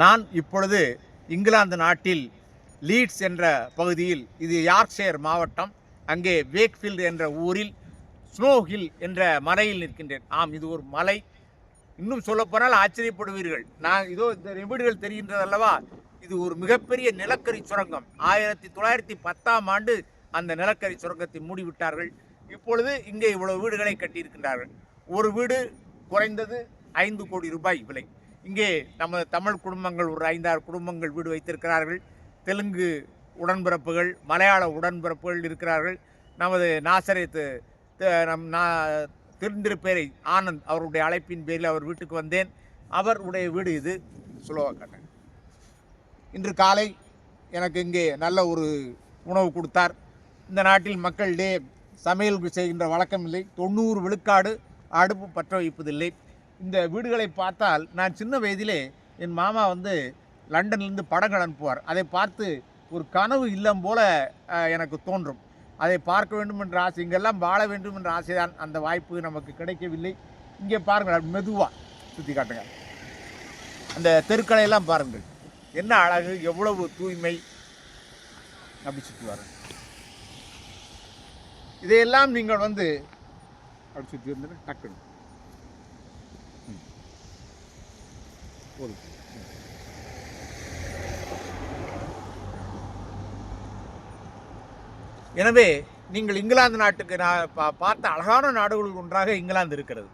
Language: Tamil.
நான் இப்பொழுது இங்கிலாந்து நாட்டில் லீட்ஸ் என்ற பகுதியில் இது யார்க்ஷயர் மாவட்டம் அங்கே வேக்ஃபீல்டு என்ற ஊரில் ஸ்னோ ஹில் என்ற மலையில் நிற்கின்றேன். ஆம் இது ஒரு மலை. இன்னும் சொல்லப்போனால் ஆச்சரியப்படுவீர்கள். நான் இதோ இந்த வீடுகள் தெரிகின்றது அல்லவா இது ஒரு மிகப்பெரிய நிலக்கரி சுரங்கம். ஆயிரத்தி தொள்ளாயிரத்தி பத்தாம் ஆண்டு அந்த நிலக்கரி சுரங்கத்தை மூடிவிட்டார்கள். இப்பொழுது இங்கே இவ்வளவு வீடுகளை கட்டியிருக்கின்றார்கள். ஒரு வீடு குறைந்தது ஐந்து கோடி ரூபாய் விலை. இங்கே நமது தமிழ் குடும்பங்கள் ஒரு ஐந்தாறு குடும்பங்கள் வீடு வைத்திருக்கிறார்கள். தெலுங்கு உடன்பிறப்புகள் மலையாள உடன்பிறப்புகள் இருக்கிறார்கள். நமது நாசரேத்து த- நம் நா திருந்திருப்பேரை ஆனந்த் அவருடைய அழைப்பின் பேரில் அவர் வீட்டுக்கு வந்தேன். அவருடைய வீடு இது சுலோவா இன்று காலை எனக்கு இங்கே நல்ல ஒரு உணவு கொடுத்தார். இந்த நாட்டில் மக்களிடையே சமையல் செய்கின்ற வழக்கம் இல்லை தொண்ணூறு விழுக்காடு அடுப்பு பற்ற வைப்பதில்லை. இந்த வீடுகளை பார்த்தால் நான் சின்ன வயதிலே என் மாமா வந்து லண்டன்லேருந்து படங்கள் அனுப்புவார். அதை பார்த்து ஒரு கனவு இல்லம் போல எனக்கு தோன்றும். அதை பார்க்க வேண்டும் என்ற ஆசை இங்கெல்லாம் வாழ வேண்டும் என்ற ஆசைதான் அந்த வாய்ப்பு நமக்கு கிடைக்கவில்லை. இங்கே பாருங்கள் மெதுவாக சுற்றி காட்டுங்க. அந்த தெருக்களையெல்லாம் பாருங்கள். என்ன அழகு எவ்வளவு தூய்மை. அப்படி சுற்றி வர இதையெல்லாம் நீங்கள் வந்து அப்படி சுற்றி வந்து டக்குன்னு. போதும். எனவே நீங்கள் இங்கிலாந்து நாட்டுக்கு நான் பா- பார்த்த அழகான நாடுகளில் ஒன்றாக இங்கிலாந்து இருக்கிறது.